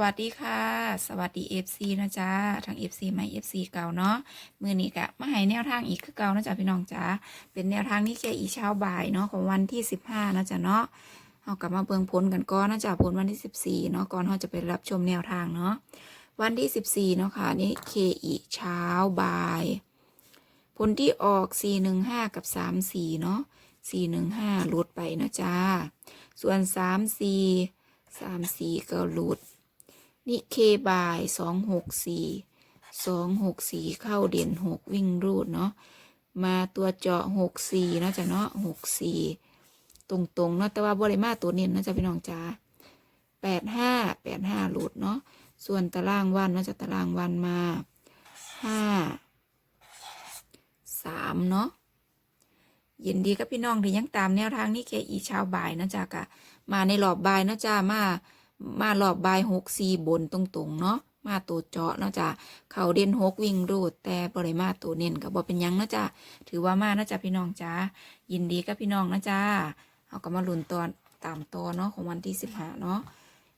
วัสดีค่ะ สวัสดี FC นะจ๊ะทาง FC ใหม่ FC เก่าเนาะมือนี้กะมาให้แนวทางอีกคือเก่านะจ๊ะพี่น้องจ๋าเป็นแนวทางนี้แค่อีเช้าบ่ายเนาะของวันที่ 15นะจ๊ะเนาะเอากลับมาเบิ่งผลกันก่อนนะจ๊ะผลวันที่ 14เนาะก่อนเราจะไปรับชมแนวทางเนาะวันที่ 14เนาะค่ะนี่เคอีเช้าบ่าย ผลที่ออก 415 กับ 34เนาะ415หลุดไปนะจ๊ะส่วน 34 34ก็หลุด นิเคบายสองหกสี่สองหกสี่เข้าเด่นหกวิ่งรูดเนาะมาตัวเจาะหกสี่นาะจ้ะเนาะหกสี่ตรงๆเนาะแต่ว่าบริมาตัวเน้นนาะจ้ะพี่น้องจ้าแปดห้าแปดห้าหลุดเนาะส่วนตารางวันเนาะจะตารางวันมาห้าสามเนาะยินดีกับพี่น้องที่ยังตามแนวทางนี้เคอีช้าบ่ายนะจ๊ะกะมาในรอบบ่ายนะจ้ามา มารอบบายหกสี่บนตรงๆเนาะมาตัวเจาะเนาะจ้ะเขาเด่นหกวิ่งรูด แต่บริมาตัวเน้นกับบอเป็นยังเนาะจ้ะถือว่ามานะจ้ะพี่น้องจ้ายินดีกับพี่น้องนะจ้าเอาก็มาลุ้นตอนตามตัวเนาะของวันที่สิบห้าเนาะ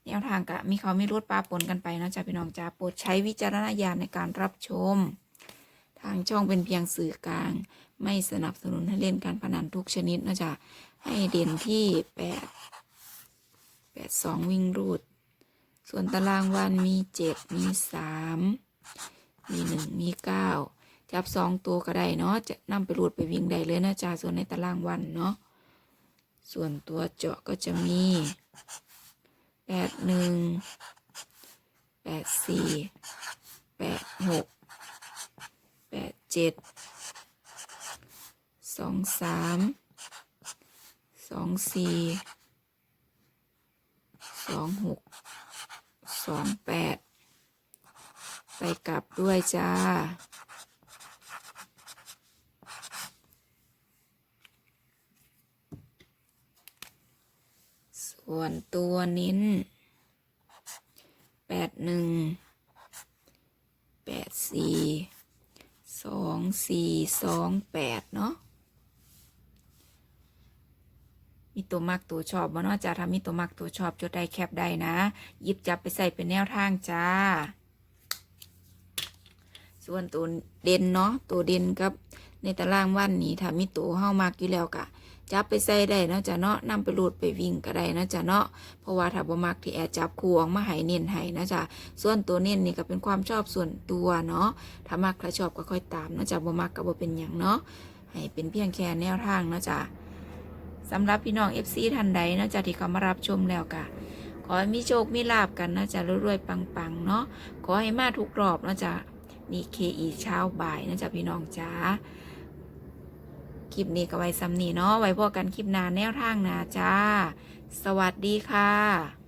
แนวทางกะมีเขาไม่รูดปลาปนกันไปนะจ้ะพี่น้องจ้าโปรดใช้วิจารณญาณในการรับชม ทางช่องเป็นเพียงสื่อกลาง ไม่สนับสนุนให้เล่นการพนันทุกชนิดนะจ๊ะให้เด่นที่แปด ดสองวิ่งรูด ส่วนตารางวันมีเจ็ดมีสามมีหนึ่งมีเก้าจับสองตัวก็ได้เนาะจะนำไปรูดไปวิ่งได้เลยนะจ๊ะส่วนในตารางวันเนาะส่วนตัวเจาะก็จะมีแปดหนึ่งแปดสี่แปดหกแปดเจ็ดสองสามสองสี่ สองหกสองแปดไปกลับด้วยจ้า ส่วนตัวนิ้นแปดหนึ่งแปดสี่สองสี่สองแปดเนาะ มีตัวมักตัวชอบบ่นาะจ้าถ้ามีตัวมักตัวชอบจดได้แคปได้นะ หยิบจับไปใส่เป็นแนวทางจ้า ส่วนตัวเด่นเนาะตัวเด่นกับในตารางวันนี้ถ้ามีตัวเฮามากอยู่แล้วกะจับไปใส่ได้นะจ้ะเนาะนำไปโหลดไปวิ่งก็ได้นะจ้ะเนาะเพราะว่าถ้าบ่มักที่แอจับคู่ออกมาให้เน้นให้นะจ้ะส่วนตัวเน้นนี่ก็เป็นความชอบส่วนตัวเนาะถ้ามักถ้าชอบก็ค่อยตามนะจ้ะบ่มักก็บ่เป็นหยังเนาะให้เป็นเพียงแค่แนวทางนะจ้ะ สำหรับพี่น้อง FC ท่านใดนะจ๊ะที่เขามารับชมแล้วกะขอให้มีโชค มีลาบกันนะจ๊ะรวยๆปังๆ เนาะขอให้มาทุกรอบนะจ๊ะนี่เคอีเช้าบ่ายนะจ๊ะพี่น้องจ้าคลิปนี้ก็ไว้ซ้ำนี่เนาะไว้พวกกันคลิปหน้าแนวทางนาจ้า สวัสดีค่ะ